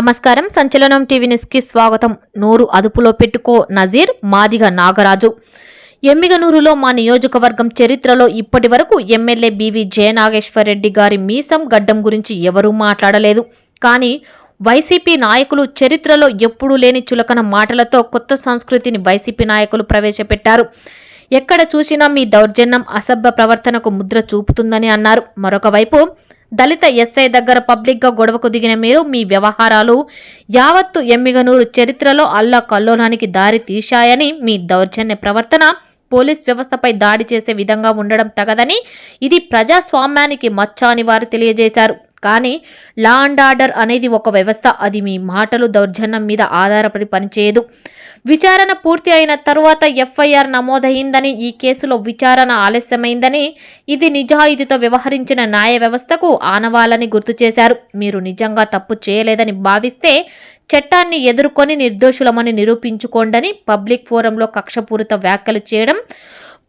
నమస్కారం. సంచలనం టీవీ న్యూస్కి స్వాగతం. నోరు అదుపులో పెట్టుకో నజీర్ మాదిగ నాగరాజు. ఎమ్మిగనూరులో మా నియోజకవర్గం చరిత్రలో ఇప్పటి వరకు ఎమ్మెల్యే బివి జయనాగేశ్వరరెడ్డి గారి మీసం గడ్డం గురించి ఎవరూ మాట్లాడలేదు. కానీ వైసీపీ నాయకులు చరిత్రలో ఎప్పుడూ లేని చులకన మాటలతో కొత్త సంస్కృతిని వైసీపీ నాయకులు ప్రవేశపెట్టారు. ఎక్కడ చూసినా మీ దౌర్జన్యం అసభ్య ప్రవర్తనకు ముద్ర చూపుతుందని అన్నారు. మరొకవైపు దళిత ఎస్ఐ దగ్గర పబ్లిక్గా గొడవకు దిగిన మీరు మీ వ్యవహారాలు యావత్తు ఎమ్మిగనూరు చరిత్రలో అల్లా కల్లోలానికి దారి తీశాయని మీ దౌర్జన్య ప్రవర్తన పోలీస్ వ్యవస్థపై దాడి చేసే విధంగా ఉండడం తగదని ఇది ప్రజాస్వామ్యానికి మచ్చ అని వారు తెలియజేశారు. కానీ లా అండ్ ఆర్డర్ అనేది ఒక వ్యవస్థ. అది మీ మాటలు దౌర్జన్యం మీద ఆధారపడి పనిచేయదు. విచారణ పూర్తి అయిన తరువాత ఎఫ్ఐఆర్ నమోదైందని ఈ కేసులో విచారణ ఆలస్యమైందని ఇది నిజాయితీతో వ్యవహరించిన న్యాయ వ్యవస్థకు ఆనవాలని గుర్తు చేశారు. మీరు నిజంగా తప్పు చేయలేదని భావిస్తే చట్టాన్ని ఎదుర్కొని నిర్దోషులమని నిరూపించుకోండని పబ్లిక్ ఫోరంలో కక్షపూరిత వ్యాఖ్యలు చేయడం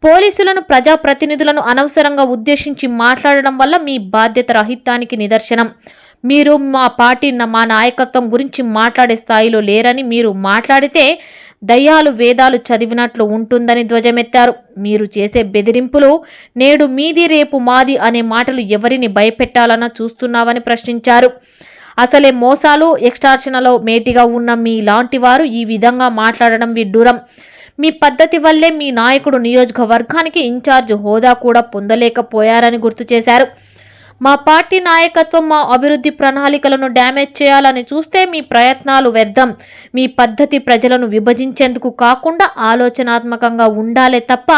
పోలీసులను ప్రజాప్రతినిధులను అనవసరంగా ఉద్దేశించి మాట్లాడడం వల్ల మీ బాధ్యత రహితానికి నిదర్శనం. మీరు మా పార్టీ మా నాయకత్వం గురించి మాట్లాడే స్థాయిలో లేరని మీరు మాట్లాడితే దయ్యాలు వేదాలు చదివినట్లు ఉంటుందని ధ్వజమెత్తారు. మీరు చేసే బెదిరింపులు నేడు మీది రేపు మాది అనే మాటలు ఎవరిని భయపెట్టాలన్నా చూస్తున్నావని ప్రశ్నించారు. అసలే మోసాలు ఎక్స్టార్షన్లో మేటిగా ఉన్న మీ లాంటి వారు ఈ విధంగా మాట్లాడడం విడ్డూరం. మీ పద్ధతి వల్లే మీ నాయకుడు నియోజకవర్గానికి ఇన్ఛార్జ్ హోదా కూడా పొందలేకపోయారని గుర్తు చేశారు. మా పార్టీ నాయకత్వం మా అభివృద్ధి ప్రణాళికలను డ్యామేజ్ చేయాలని చూస్తే మీ ప్రయత్నాలు వ్యర్థం. మీ పద్ధతి ప్రజలను విభజించేందుకు కాకుండా ఆలోచనాత్మకంగా ఉండాలే తప్ప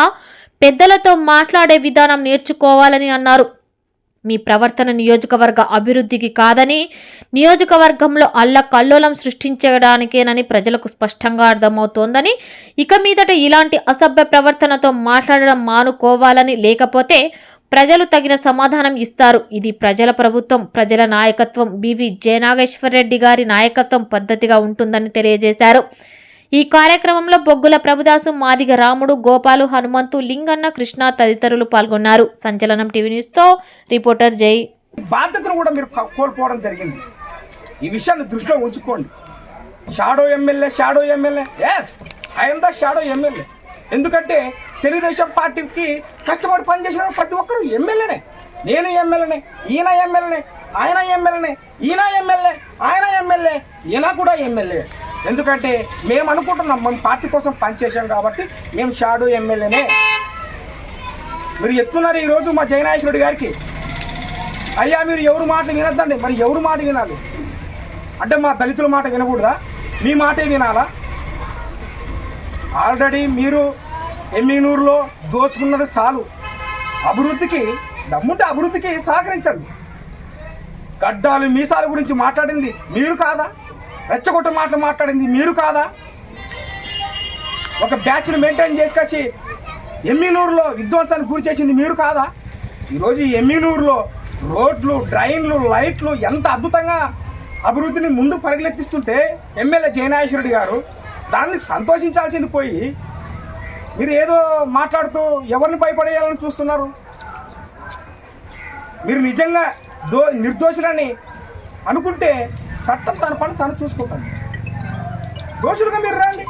పెద్దలతో మాట్లాడే విధానం నేర్చుకోవాలని అన్నారు. మీ ప్రవర్తన నియోజకవర్గ అభివృద్ధికి కాదని నియోజకవర్గంలో అల్లకల్లోలం సృష్టించడానికేనని ప్రజలకు స్పష్టంగా అర్థమవుతోందని ఇక మీదట ఇలాంటి అసభ్య ప్రవర్తనతో మాట్లాడడం మానుకోవాలని లేకపోతే ప్రజలు తగిన సమాధానం ఇస్తారు. ఇది ప్రజల ప్రభుత్వం ప్రజల నాయకత్వం. బివి జయనాగేశ్వరరెడ్డి గారి నాయకత్వం పద్ధతిగా ఉంటుందని తెలియజేశారు. ఈ కార్యక్రమంలో బొగ్గుల ప్రభుదాసు మాదిగ రాముడు గోపాలు హనుమంతు లింగన్న కృష్ణ తదితరులు పాల్గొన్నారు. సంచలనం టీవీ న్యూస్తో రిపోర్టర్ జై. బాధ్యతను కూడా మీరు కోల్పోవడం జరిగింది. ఈ విషయాన్ని దృష్టిలో ఉంచుకోండి. Shadow MLA shadow MLA. Yes I'm the shadow MLA ఎందుకంటే తెలుగుదేశం పార్టీకి కష్టపడి పనిచేసిన ప్రతి ఒక్కరూ ఎమ్మెల్యేనే. నేను ఎమ్మెల్యేనే ఈయన ఎమ్మెల్యేనే ఆయన ఎమ్మెల్యేనే ఈయన ఎమ్మెల్యే ఆయన ఎమ్మెల్యే ఈయన కూడా ఎమ్మెల్యే. ఎందుకంటే మేము అనుకుంటున్నాం మేము పార్టీ కోసం పనిచేసాం కాబట్టి మేము షాడో ఎమ్మెల్యేనే. మీరు చెప్తున్నారు ఈరోజు మా జయనాయేశ్వరుడు గారికి. అయ్యా మీరు ఎవరు మాట వినద్దండి. మరి ఎవరు మాట వినాలి? అంటే మా దళితుల మాట వినకూడదా? మీ మాటే వినాలా? ఆల్రెడీ మీరు ఎమ్మినూరులో దోచుకున్నది చాలు. అభివృద్ధికి దమ్ముంటే అభివృద్ధికి సహకరించండి. గడ్డాలు మీసాల గురించి మాట్లాడింది మీరు కాదా? రెచ్చగొట్ట మాటలు మాట్లాడింది మీరు కాదా? ఒక బ్యాచ్ను మెయింటైన్ చేసుకొచ్చి ఎమ్మినూరులో విధ్వంసానికి గురి చేసింది మీరు కాదా? ఈరోజు ఎమ్మినూరులో రోడ్లు డ్రైన్లు లైట్లు ఎంత అద్భుతంగా అభివృద్ధిని ముందుకు పరిగెత్తిస్తుంటే ఎమ్మెల్యే జయనాగేశ్వరుడు గారు దానికి సంతోషించాల్సింది పోయి మీరు ఏదో మాట్లాడుతూ ఎవరిని భయపడేయాలని చూస్తున్నారు? మీరు నిజంగా దో నిర్దోషులని అనుకుంటే చట్టం తన పని తను చూసుకుంటాను దోషులుగా మీరు రండి.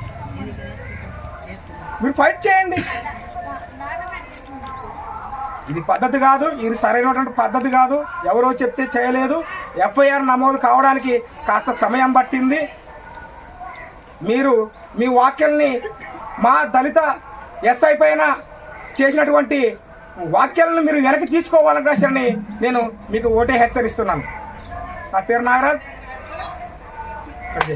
మీరు ఫైట్ చేయండి. ఇది పద్ధతి కాదు ఇది సరైనటువంటి పద్ధతి కాదు. ఎవరో చెప్తే చేయలేదు. ఎఫ్ఐఆర్ నమోదు కావడానికి కాస్త సమయం పట్టింది. మీరు మీ వాక్యల్ని మా దళిత ఎస్ఐ పైన చేసినటువంటి వాక్యాలను మీరు వెనక్కి తీసుకోవాలని నేను మీకు ఓటే హెచ్చరిస్తున్నాను. నా పేరు నాగరాజ్. కట్